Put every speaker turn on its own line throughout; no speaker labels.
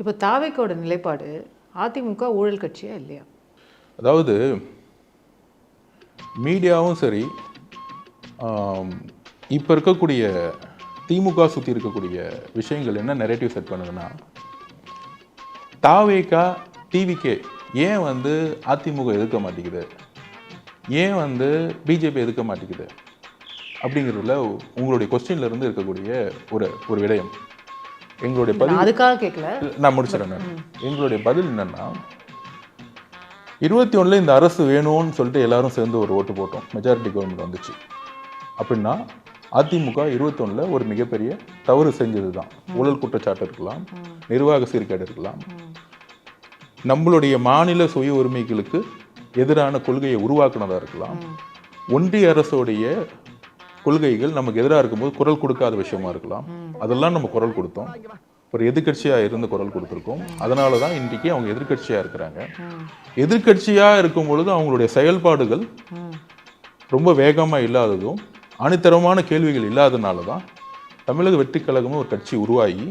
இப்போ தாவேக்கோட நிலைப்பாடு அதிமுக ஊழல் கட்சியா இல்லையா?
அதாவது மீடியாவும் சரி இப்போ இருக்கக்கூடிய திமுக சுற்றி இருக்கக்கூடிய விஷயங்கள் என்ன நெரேட்டிவ் செட் பண்ணுதுன்னா தாவேக்கா டிவிகே ஏன் வந்து அதிமுக எதிர்க்க மாட்டேங்குது? ஏன் வந்து பிஜேபி எதிர்க்க மாட்டேங்குது? அப்படிங்கிறதுல உங்களுடைய கொஸ்டின்ல இருந்து இருக்கக்கூடிய ஒரு ஒரு விடயம். எங்களுடைய பதில்
அதுக்காக கேட்கல
நான் முடிச்சிடறேன். எங்களுடைய பதில் என்னன்னா இருபத்தி ஒண்ணுல இந்த அரசு வேணும்னு சொல்லிட்டு எல்லாரும் சேர்ந்து ஒரு ஓட்டு போட்டோம். மெஜாரிட்டி கவர்மெண்ட் வந்துச்சு. அப்படின்னா அதிமுக இருபத்தொன்னுல ஒரு மிகப்பெரிய தவறு செஞ்சது தான் ஊழல் குற்றச்சாட்டு இருக்கலாம் நிர்வாக சீர்கேடு இருக்கலாம். நம்மளுடைய மாநில சுய உரிமைகளுக்கு எதிரான கொள்கையை உருவாக்குனதா இருக்கலாம். ஒன்றிய அரசுடைய கொள்கைகள் நமக்கு எதிராக இருக்கும்போது குரல் கொடுக்காத விஷயமா இருக்கலாம். அதெல்லாம் நம்ம குரல் கொடுத்தோம். ஒரு எதிர்க்கட்சியா இருந்து குரல் கொடுத்துருக்கோம். அதனால தான் இன்றைக்கு அவங்க எதிர்க்கட்சியா இருக்கிறாங்க. எதிர்க்கட்சியா இருக்கும் பொழுது அவங்களுடைய செயல்பாடுகள் ரொம்ப வேகமா இல்லாததும் அணித்தரமான கேள்விகள் இல்லாதனால தான் தமிழக வெற்றி கழகமும் ஒரு கட்சி உருவாகி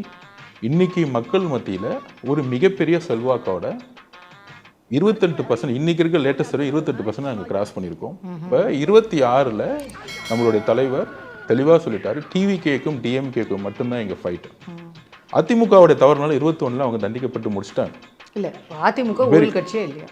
இன்னைக்கு மக்கள் மத்தியில ஒரு மிகப்பெரிய செல்வாக்கோட இருபத்தெட்டு பர்சன்ட் இன்னைக்கு இருக்க லேட்டஸ்ட் இருபத்தெட்டு பர்சன்ட் நாங்கள் கிராஸ் பண்ணியிருக்கோம். இப்போ இருபத்தி ஆறில் நம்மளுடைய தலைவர் தெளிவாக சொல்லிட்டாரு. டிவி கேக்கும் டிஎம்கேக்கும் மட்டும்தான் எங்கள் ஃபைட் அதிமுகவுடைய தவறுனால இருபத்தி அவங்க தண்டிக்கப்பட்டு முடிச்சிட்டாங்க.
இல்ல அதிமுக கட்சியா இல்லையா?